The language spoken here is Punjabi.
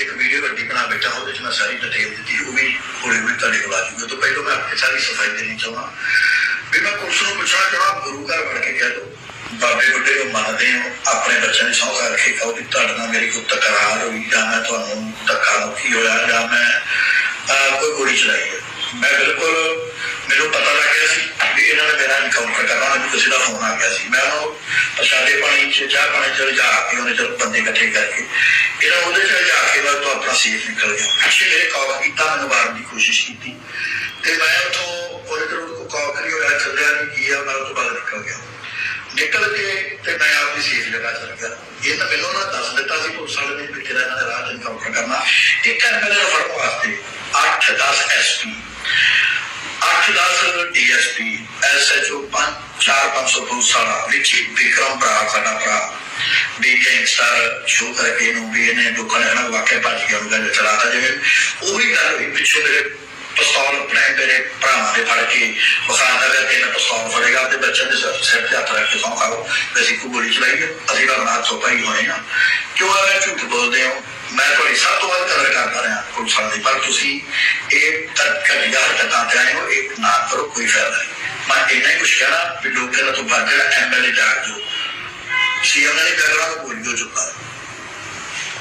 ਇੱਕ ਵੀਡੀਓ ਵੱਡੀ ਬਣਾ ਬੈਠਾ, ਉਹਦੇ 'ਚ ਮੈਂ ਸਾਰੀ ਡਿਟੇਲ ਦਿੱਤੀ, ਉਹ ਵੀ ਹੌਲੀ ਹੌਲੀ ਤੁਹਾਡੇ ਕੋਲ ਆ ਜੂਗੀ ਤੋਂ ਪਹਿਲਾਂ ਮੈਂ ਆਪਣੀ ਸਾਰੀ ਸਫ਼ਾਈ ਦੇਣੀ ਚਾਹੁੰਦਾ। ਵੀ ਮੈਂ ਪੁਲਿਸ ਨੂੰ ਪੁੱਛਣਾ ਚਾਹੁੰਦਾ ਗੁਰੂ ਘਰ ਵੜ ਕੇ ਕਹਿ ਦੋ ਬਾਬੇ ਬੁੱਢੇ ਨੂੰ ਮੰਨਦੇ ਹੋ, ਆਪਣੇ ਬੱਚਿਆਂ ਦੀ ਸੌਂ ਕਰਕੇ ਕਹੋ ਕਿ ਤੁਹਾਡੇ ਨਾਲ ਮੇਰੀ ਕੋਈ ਤਕਰਾਰ ਹੋਈ, ਜਾਂ ਮੈਂ ਤੁਹਾਨੂੰ ਧੱਕਾ ਮੁੱਕੀ ਹੋਇਆ, ਜਾਂ ਮੈਂ ਕੋਈ ਗੋਲੀ ਚਲਾਈ ਹੈ। ਮੈਂ ਬਿਲਕੁਲ, ਮੈਨੂੰ ਪਤਾ ਲੱਗ ਗਿਆ ਸੀ ਸੀ ਮੈਂ ਉਹਨੂੰ ਪ੍ਰਸ਼ਾਦੇ ਪਾਣੀ ਚ ਚਾਹ ਪਾਣੀ ਚ ਜਾ ਕੇ ਉਹਨੇ ਚਲ ਬੰਦੇ ਇਕੱਠੇ ਕਰਕੇ ਇਹਨਾਂ ਉਹਦੇ ਚ ਜਾ ਕੇ ਮੈਂ ਤੋਂ ਆਪਣਾ ਸੇਫ ਨਿਕਲ ਗਿਆ ਪਿੱਛੇ ਮੇਰੇ ਕਾਲ ਕੀਤਾ ਮੈਨੂੰ ਮਾਰਨ ਦੀ ਕੋਸ਼ਿਸ਼ ਕੀਤੀ ਤੇ ਮੈਂ ਉੱਥੋਂ ਉਹਦੇ ਤੋਂ ਕੋ ਕਾਲ ਕਰੀ ਹੋਇਆ ਚੱਲਿਆ ਨਹੀਂ ਕੀ ਆ ਮੈਂ ਉਹ ਤੋਂ ਬਾਅਦ ਨਿਕਲ ਗਿਆ ਨਿਕਲ ਕੇ ਤੇ ਮੈਂ ਆਪਣੀ ਸੇਫ ਜਗ੍ਹਾ ਚਲ ਗਿਆ ਇਹ ਤਾਂ ਮੈਨੂੰ ਨਾ ਦੱਸ ਦਿੱਤਾ ਸੀ ਪੁਲਿਸ ਵਾਲੇ ਨੇ ਵੀ ਤੇਰਾ ਇਹਨਾਂ ਦੇ ਰਾਹ ਚ ਇਨਕਾਊਂਟਰ ਕਰਨਾ ਇੱਕ ਐਮਐਲਏ ਨੂੰ ਫੜਨ ਵਾਸਤੇ 8 10 ਐਸਪੀ 8-10 ਡੀਐਸਪੀ ਐਸਐਚਓ 4-500 ਪੁਲਿਸ ਵਾਲਾ ਵਿੱਚੀ ਵਿਕਰਮ ਭਰਾ ਸਾਡਾ ਭਰਾ ਵੀ ਗੈਂਗਸਟਰ ਸ਼ੋ ਕਰਕੇ ਨੂੰ ਵੀ ਇਹਨੇ ਲੋਕਾਂ ਨੇ ਨਾ ਵਾਕਿਆ ਭੱਜ ਗਿਆ ਉਹਦਾ ਚਲਾਤਾ ਜਿਵੇਂ। ਉਹ ਵੀ ਗੱਲ ਹੋਈ, ਪਿੱਛੋਂ ਮੇਰੇ ਪਿਸਤੌਲ ਆਪਣੇ ਮੇਰੇ ਭਰਾਵਾਂ ਦੇ ਫੜ ਕੇ ਵਖਾਤਾ ਗਿਆ ਕਿ ਮੈਂ ਪਿਸਤੌਲ ਫੜੇਗਾ ਤੇ ਬੱਚਿਆਂ ਦੇ ਸਿਰ ਸਿਰ ਤੇ ਹੱਥ ਰੱਖ ਕੇ ਸੌਂ ਖਾਓ, ਤੇ ਅਸੀਂ ਕੋਈ ਗੋਲੀ ਚਲਾਈ ਅਸੀਂ ਤਾਂ ਨਾ ਤੋਂ ਪਾਈ ਹੋਏ ਆ। ਕਿਉਂ ਐਵੇਂ ਝੂਠ ਬੋਲਦੇ ਹੋ। ਮੈਂ ਤੁਹਾਡੀ ਸਭ ਤੋਂ ਵੱਧ ਕਦਰ ਕਰਦਾ ਰਿਹਾ ਪੁਲਿਸ ਵਾਲਿਆਂ ਦੀ, ਪਰ ਤੁਸੀਂ ਇਹ ਤੱਕ ਘਟੀਆ ਹਰਕਤਾਂ ਤੇ ਆਏ ਹੋ, ਇਹ ਨਾ ਕਰੋ, ਕੋਈ ਫਾਇਦਾ ਇੰਨਾ ਹੀ ਕੁਛ ਕਹਿਣਾ, ਵੀ ਲੋਕਾਂ ਦਾ ਤੋਂ ਬਾਅਦ ਜਿਹੜਾ ਐਮਐਲਏ ਜਾ। ਜੋ ਸੀਐਮ ਨੇ ਬੈਕਗ੍ਰਾਉਂਡ ਬੋਲੀ ਹੋ ਚੁੱਕਾ।